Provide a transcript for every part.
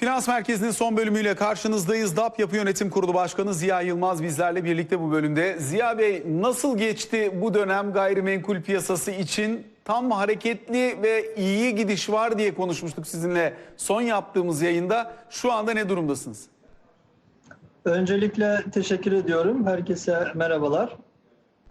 Finans Merkezi'nin son bölümüyle karşınızdayız. DAP Yapı Yönetim Kurulu Başkanı Ziya Yılmaz bizlerle birlikte bu bölümde. Ziya Bey nasıl geçti bu dönem gayrimenkul piyasası için? Tam hareketli ve iyi gidiş var diye konuşmuştuk sizinle son yaptığımız yayında. Şu anda ne durumdasınız? Öncelikle teşekkür ediyorum. Herkese merhabalar.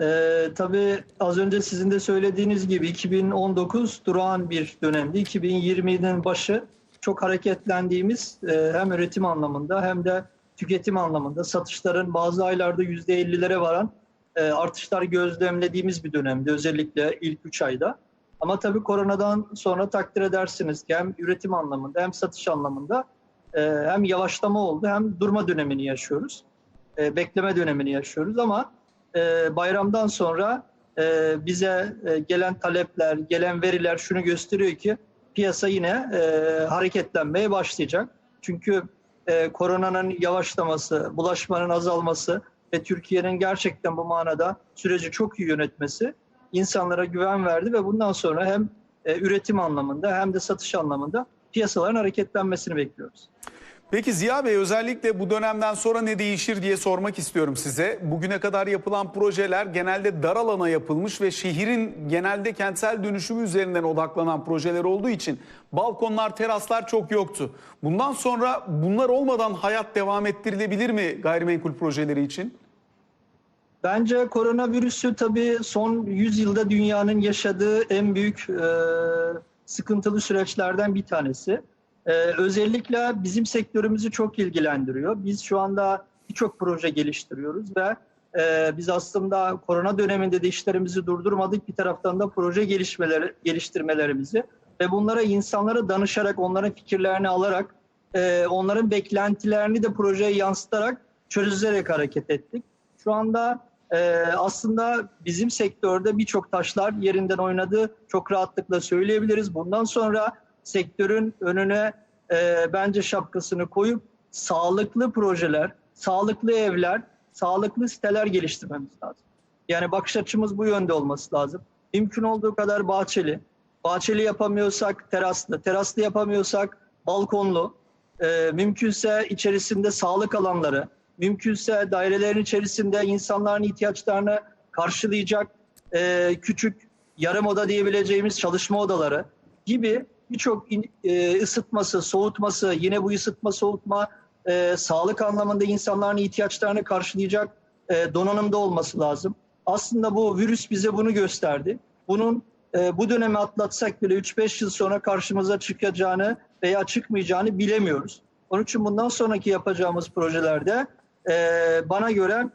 Ee, tabii az önce sizin de söylediğiniz gibi 2019 durağan bir dönemdi. 2020'nin başı çok hareketlendiğimiz e, hem üretim anlamında hem de tüketim anlamında satışların bazı aylarda %50'lere varan e, artışlar gözlemlediğimiz bir dönemdi. Özellikle ilk 3 ayda. Ama tabii koronadan sonra takdir edersiniz ki hem üretim anlamında hem satış anlamında e, hem yavaşlama oldu hem durma dönemini yaşıyoruz. Bekleme dönemini yaşıyoruz ama bayramdan sonra bize gelen talepler, gelen veriler şunu gösteriyor ki piyasa yine e, hareketlenmeye başlayacak. Çünkü e, koronanın yavaşlaması, bulaşmanın azalması ve Türkiye'nin gerçekten bu manada süreci çok iyi yönetmesi insanlara güven verdi ve bundan sonra hem e, üretim anlamında hem de satış anlamında piyasaların hareketlenmesini bekliyoruz. Peki Ziya Bey özellikle bu dönemden sonra ne değişir diye sormak istiyorum size. Bugüne kadar yapılan projeler genelde dar alana yapılmış ve şehrin genelde kentsel dönüşümü üzerinden odaklanan projeler olduğu için balkonlar, teraslar çok yoktu. Bundan sonra bunlar olmadan hayat devam ettirilebilir mi gayrimenkul projeleri için? Bence koronavirüsü tabii son 100 yılda dünyanın yaşadığı en büyük e, sıkıntılı süreçlerden bir tanesi. E, özellikle bizim sektörümüzü çok ilgilendiriyor. Biz şu anda birçok proje geliştiriyoruz ve e, biz aslında korona döneminde de işlerimizi durdurmadık. Bir taraftan da proje gelişmeleri, geliştirmelerimizi ve bunlara insanlara danışarak, onların fikirlerini alarak, e, onların beklentilerini de projeye yansıtarak çözülerek hareket ettik. Şu anda e, aslında bizim sektörde birçok taşlar yerinden oynadı. Çok rahatlıkla söyleyebiliriz. Bundan sonra sektörün önüne e, bence şapkasını koyup sağlıklı projeler, sağlıklı evler, sağlıklı siteler geliştirmemiz lazım. Yani bakış açımız bu yönde olması lazım. Mümkün olduğu kadar bahçeli. Bahçeli yapamıyorsak teraslı, teraslı yapamıyorsak balkonlu. E, mümkünse içerisinde sağlık alanları, mümkünse dairelerin içerisinde insanların ihtiyaçlarını karşılayacak e, küçük yarım oda diyebileceğimiz çalışma odaları gibi birçok e, ısıtması, soğutması, yine bu ısıtma, soğutma e, sağlık anlamında insanların ihtiyaçlarını karşılayacak e, donanımda olması lazım. Aslında bu virüs bize bunu gösterdi. Bunun e, bu dönemi atlatsak bile 3-5 yıl sonra karşımıza çıkacağını veya çıkmayacağını bilemiyoruz. Onun için bundan sonraki yapacağımız projelerde e, bana göre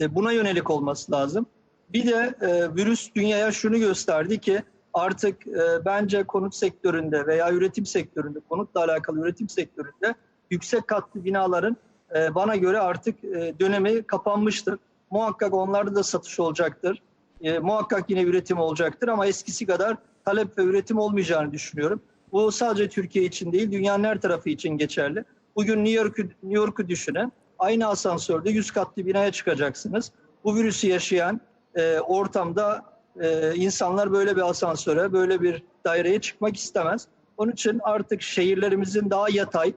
e, buna yönelik olması lazım. Bir de e, virüs dünyaya şunu gösterdi ki artık e, bence konut sektöründe veya üretim sektöründe, konutla alakalı üretim sektöründe yüksek katlı binaların e, bana göre artık e, dönemi kapanmıştır. Muhakkak onlarda da satış olacaktır. E, muhakkak yine üretim olacaktır ama eskisi kadar talep ve üretim olmayacağını düşünüyorum. Bu sadece Türkiye için değil, dünyanın her tarafı için geçerli. Bugün New York'u New York'u düşünün. Aynı asansörde 100 katlı binaya çıkacaksınız. Bu virüsü yaşayan e, ortamda e, insanlar böyle bir asansöre, böyle bir daireye çıkmak istemez. Onun için artık şehirlerimizin daha yatay,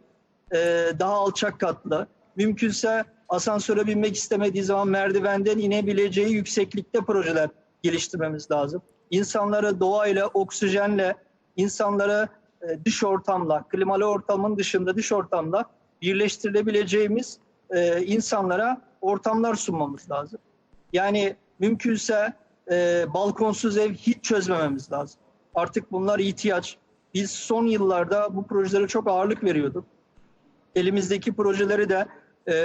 e, daha alçak katlı, mümkünse asansöre binmek istemediği zaman merdivenden inebileceği yükseklikte projeler geliştirmemiz lazım. İnsanları doğayla, oksijenle, insanları e, dış ortamla, klimalı ortamın dışında dış ortamla birleştirilebileceğimiz e, insanlara ortamlar sunmamız lazım. Yani mümkünse e, balkonsuz ev hiç çözmememiz lazım. Artık bunlar ihtiyaç. Biz son yıllarda bu projelere çok ağırlık veriyorduk. Elimizdeki projeleri de e,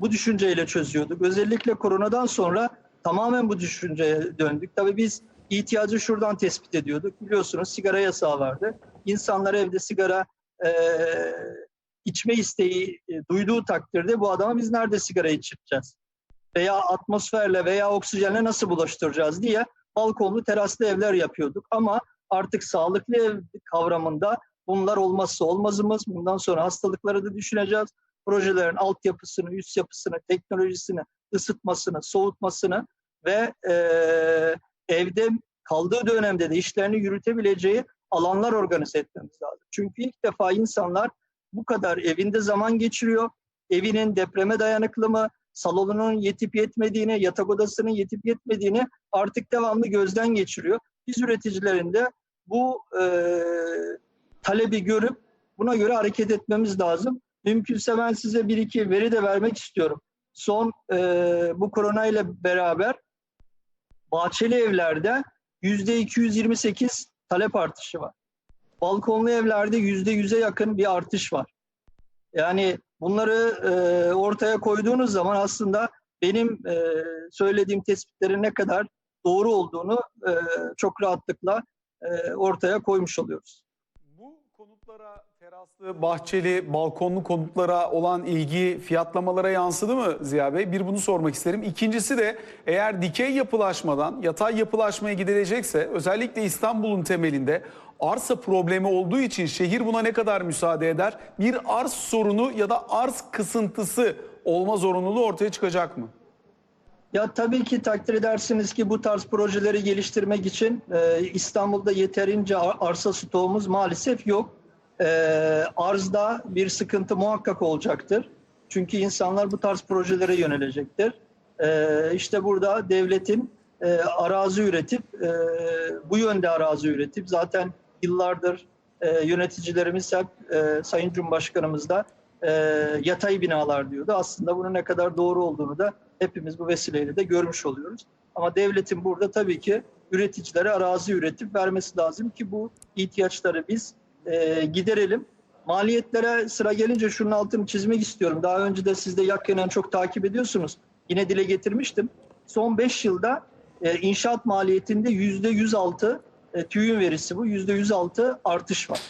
bu düşünceyle çözüyorduk. Özellikle koronadan sonra tamamen bu düşünceye döndük. Tabii biz ihtiyacı şuradan tespit ediyorduk. Biliyorsunuz sigara yasağı vardı. İnsanlar evde sigara e, içme isteği e, duyduğu takdirde bu adama biz nerede sigara içireceğiz? Veya atmosferle veya oksijenle nasıl bulaştıracağız diye balkonlu teraslı evler yapıyorduk. Ama artık sağlıklı ev kavramında bunlar olmazsa olmazımız. Bundan sonra hastalıkları da düşüneceğiz. Projelerin altyapısını, üst yapısını, teknolojisini, ısıtmasını, soğutmasını ve e, evde kaldığı dönemde de işlerini yürütebileceği alanlar organize etmemiz lazım. Çünkü ilk defa insanlar bu kadar evinde zaman geçiriyor. Evinin depreme dayanıklı mı, salonunun yetip yetmediğini, yatak odasının yetip yetmediğini artık devamlı gözden geçiriyor. Biz üreticilerin de bu e, talebi görüp buna göre hareket etmemiz lazım. Mümkünse ben size bir iki veri de vermek istiyorum. Son e, bu korona ile beraber bahçeli evlerde yüzde 228 talep artışı var. Balkonlu evlerde yüzde yüze yakın bir artış var. Yani bunları e, ortaya koyduğunuz zaman aslında benim e, söylediğim tespitlerin ne kadar doğru olduğunu e, çok rahatlıkla e, ortaya koymuş oluyoruz. Bahçeli, balkonlu konutlara olan ilgi fiyatlamalara yansıdı mı Ziya Bey? Bir bunu sormak isterim. İkincisi de eğer dikey yapılaşmadan yatay yapılaşmaya gidilecekse özellikle İstanbul'un temelinde arsa problemi olduğu için şehir buna ne kadar müsaade eder? Bir arz sorunu ya da arz kısıntısı olma zorunluluğu ortaya çıkacak mı? Ya tabii ki takdir edersiniz ki bu tarz projeleri geliştirmek için e, İstanbul'da yeterince ar- arsa stoğumuz maalesef yok. E, arzda bir sıkıntı muhakkak olacaktır. Çünkü insanlar bu tarz projelere yönelecektir. E, işte burada devletin e, arazi üretip, e, bu yönde arazi üretip zaten yıllardır e, yöneticilerimiz hep e, Sayın Cumhurbaşkanımız da e, yatay binalar diyordu. Aslında bunun ne kadar doğru olduğunu da hepimiz bu vesileyle de görmüş oluyoruz. Ama devletin burada tabii ki üreticilere arazi üretip vermesi lazım ki bu ihtiyaçları biz e, giderelim. Maliyetlere sıra gelince şunun altını çizmek istiyorum. Daha önce de siz de yakinen çok takip ediyorsunuz. Yine dile getirmiştim. Son 5 yılda e, inşaat maliyetinde %106 e, TÜİ'nin verisi bu. %106 artış var.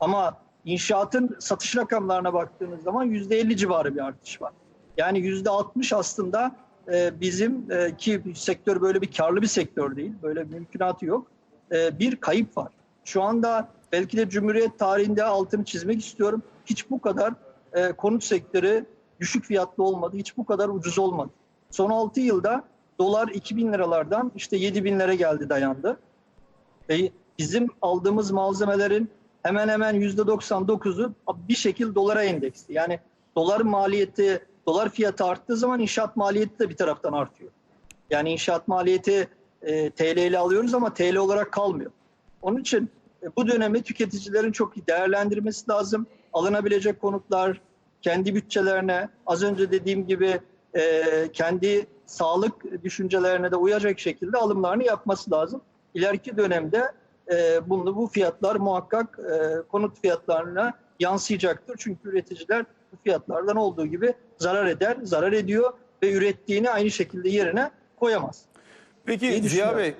Ama inşaatın satış rakamlarına baktığınız zaman %50 civarı bir artış var. Yani %60 aslında e, bizim e, ki sektör böyle bir karlı bir sektör değil. Böyle bir mümkünatı yok. E, bir kayıp var. Şu anda belki de Cumhuriyet tarihinde altını çizmek istiyorum. Hiç bu kadar e, konut sektörü düşük fiyatlı olmadı. Hiç bu kadar ucuz olmadı. Son 6 yılda dolar 2000 liralardan işte 7000 lira geldi dayandı. Ve bizim aldığımız malzemelerin hemen hemen %99'u bir şekilde dolara endeksli. Yani dolar maliyeti, dolar fiyatı arttığı zaman inşaat maliyeti de bir taraftan artıyor. Yani inşaat maliyeti e, TL ile alıyoruz ama TL olarak kalmıyor. Onun için bu dönemi tüketicilerin çok iyi değerlendirmesi lazım. Alınabilecek konutlar kendi bütçelerine, az önce dediğim gibi e, kendi sağlık düşüncelerine de uyacak şekilde alımlarını yapması lazım. İleriki dönemde e, bunu bu fiyatlar muhakkak e, konut fiyatlarına yansıyacaktır. Çünkü üreticiler bu fiyatlardan olduğu gibi zarar eder, zarar ediyor ve ürettiğini aynı şekilde yerine koyamaz. Peki Ziya Bey.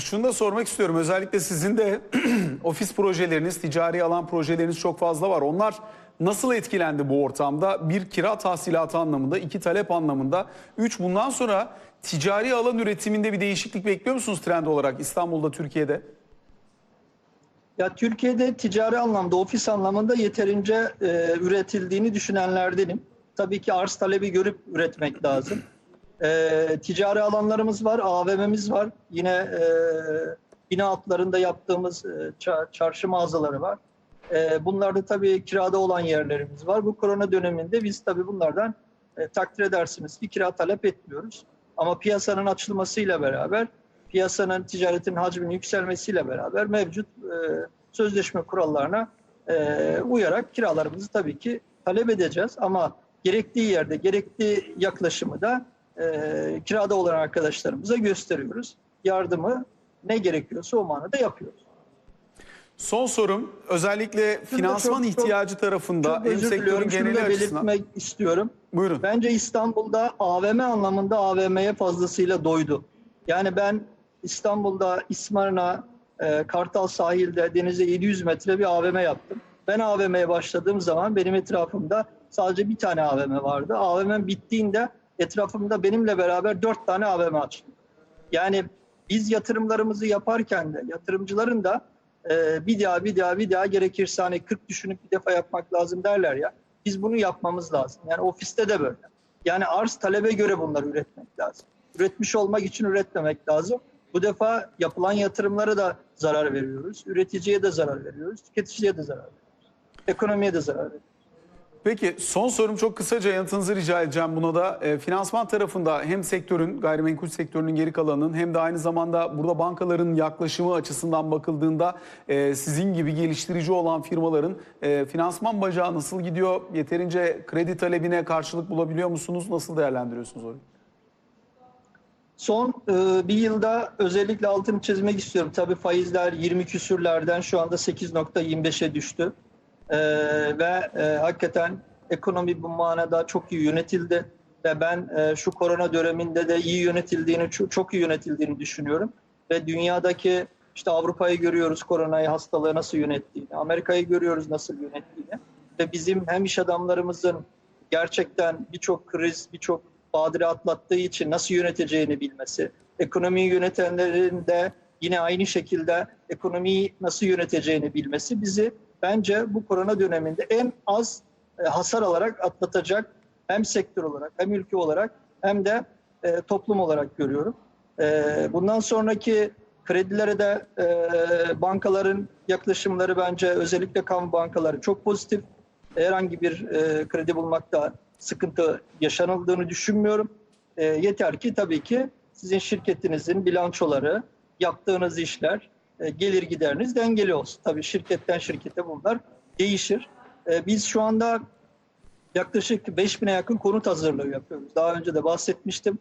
Şunu da sormak istiyorum. Özellikle sizin de ofis projeleriniz, ticari alan projeleriniz çok fazla var. Onlar nasıl etkilendi bu ortamda? Bir kira tahsilatı anlamında, iki talep anlamında. Üç bundan sonra ticari alan üretiminde bir değişiklik bekliyor musunuz trend olarak İstanbul'da, Türkiye'de? Ya Türkiye'de ticari anlamda, ofis anlamında yeterince e, üretildiğini düşünenlerdenim. Tabii ki arz talebi görüp üretmek lazım. E, ticari alanlarımız var, AVM'miz var. Yine e, bina altlarında yaptığımız e, ça- çarşı mağazaları var. E, bunlarda tabii kirada olan yerlerimiz var. Bu korona döneminde biz tabii bunlardan e, takdir edersiniz ki kira talep etmiyoruz. Ama piyasanın açılmasıyla beraber, piyasanın ticaretin hacminin yükselmesiyle beraber mevcut e, sözleşme kurallarına e, uyarak kiralarımızı tabii ki talep edeceğiz. Ama gerektiği yerde, gerektiği yaklaşımı da e, kirada olan arkadaşlarımıza gösteriyoruz. Yardımı ne gerekiyorsa o manada yapıyoruz. Son sorum özellikle finansman çok- çok- ihtiyacı tarafında Çok özür sektörün. Şunu geneli da açısından. belirtmek istiyorum. Buyurun. Bence İstanbul'da AVM anlamında AVM'ye fazlasıyla doydu. Yani ben İstanbul'da İsmarna, e, Kartal sahilde denize 700 metre bir AVM yaptım. Ben AVM'ye başladığım zaman benim etrafımda sadece bir tane AVM vardı. AVM bittiğinde etrafımda benimle beraber dört tane AVM açtım. Yani biz yatırımlarımızı yaparken de yatırımcıların da e, bir daha bir daha bir daha gerekirse hani 40 düşünüp bir defa yapmak lazım derler ya. Biz bunu yapmamız lazım. Yani ofiste de böyle. Yani arz talebe göre bunları üretmek lazım. Üretmiş olmak için üretmemek lazım. Bu defa yapılan yatırımlara da zarar veriyoruz. Üreticiye de zarar veriyoruz. Tüketiciye de zarar veriyoruz. Ekonomiye de zarar veriyoruz. Peki son sorum çok kısaca yanıtınızı rica edeceğim buna da. E, finansman tarafında hem sektörün, gayrimenkul sektörünün geri kalanının hem de aynı zamanda burada bankaların yaklaşımı açısından bakıldığında e, sizin gibi geliştirici olan firmaların e, finansman bacağı nasıl gidiyor? Yeterince kredi talebine karşılık bulabiliyor musunuz? Nasıl değerlendiriyorsunuz orayı? Son e, bir yılda özellikle altını çizmek istiyorum. Tabii faizler 20 küsürlerden şu anda 8.25'e düştü. E, ve e, hakikaten ekonomi bu manada çok iyi yönetildi. Ve ben e, şu korona döneminde de iyi yönetildiğini, çok, çok iyi yönetildiğini düşünüyorum. Ve dünyadaki işte Avrupa'yı görüyoruz koronayı, hastalığı nasıl yönettiğini. Amerika'yı görüyoruz nasıl yönettiğini. Ve bizim hem iş adamlarımızın gerçekten birçok kriz, birçok badire atlattığı için nasıl yöneteceğini bilmesi, ekonomiyi yönetenlerin de yine aynı şekilde ekonomiyi nasıl yöneteceğini bilmesi bizi bence bu korona döneminde en az e, hasar alarak atlatacak hem sektör olarak hem ülke olarak hem de e, toplum olarak görüyorum. E, bundan sonraki kredilere de bankaların yaklaşımları bence özellikle kamu bankaları çok pozitif. Herhangi bir kredi bulmakta sıkıntı yaşanıldığını düşünmüyorum. Yeter ki tabii ki sizin şirketinizin bilançoları, yaptığınız işler, gelir gideriniz dengeli olsun. Tabii şirketten şirkete bunlar değişir. E, biz şu anda yaklaşık 5000'e yakın konut hazırlığı yapıyoruz. Daha önce de bahsetmiştim.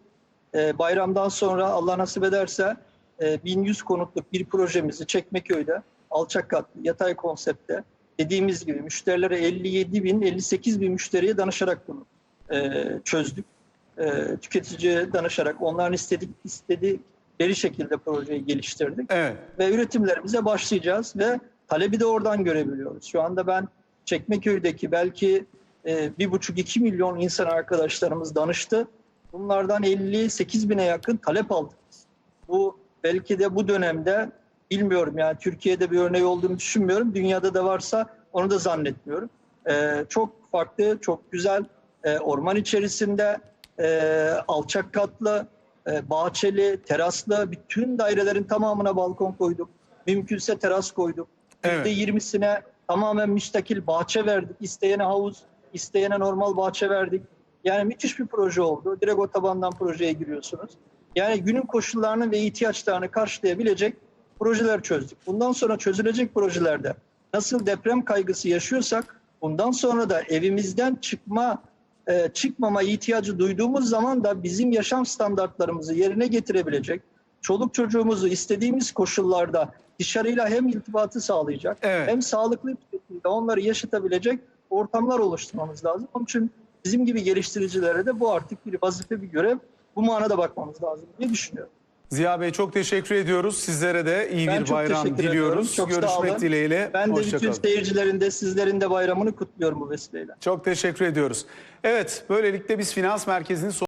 E, bayramdan sonra Allah nasip ederse e, 1100 konutluk bir projemizi Çekmeköy'de alçak katlı yatay konsepte dediğimiz gibi müşterilere 57 bin 58 bin müşteriye danışarak bunu e, çözdük. E, tüketiciye danışarak onların istedik istedikleri şekilde projeyi geliştirdik Evet. ve üretimlerimize başlayacağız ve talebi de oradan görebiliyoruz. Şu anda ben Çekmeköy'deki belki e, bir buçuk iki milyon insan arkadaşlarımız danıştı. Bunlardan 58 bine yakın talep aldık. Bu belki de bu dönemde bilmiyorum yani Türkiye'de bir örneği olduğunu düşünmüyorum. Dünyada da varsa onu da zannetmiyorum. E, çok farklı, çok güzel e, orman içerisinde e, alçak katlı, e, bahçeli, teraslı bütün dairelerin tamamına balkon koyduk. Mümkünse teras koyduk. Evet. %20'sine tamamen müstakil bahçe verdik. İsteyene havuz, isteyene normal bahçe verdik. Yani müthiş bir proje oldu. Direkt otobandan projeye giriyorsunuz. Yani günün koşullarını ve ihtiyaçlarını karşılayabilecek projeler çözdük. Bundan sonra çözülecek projelerde nasıl deprem kaygısı yaşıyorsak bundan sonra da evimizden çıkma e, çıkmama ihtiyacı duyduğumuz zaman da bizim yaşam standartlarımızı yerine getirebilecek, çoluk çocuğumuzu istediğimiz koşullarda dışarıyla hem iltifatı sağlayacak, Evet. hem sağlıklı bir şekilde onları yaşatabilecek ortamlar oluşturmamız lazım. Onun için bizim gibi geliştiricilere de bu artık bir vazife, bir görev. Bu manada bakmamız lazım diye düşünüyorum. Ziya Bey çok teşekkür ediyoruz. Sizlere de iyi Ben bir bayram diliyoruz. Çok Görüşmek dileğiyle. Ben de bütün kalın. seyircilerin de sizlerin de bayramını kutluyorum bu vesileyle. Çok teşekkür ediyoruz. Evet, böylelikle biz finans merkezinin son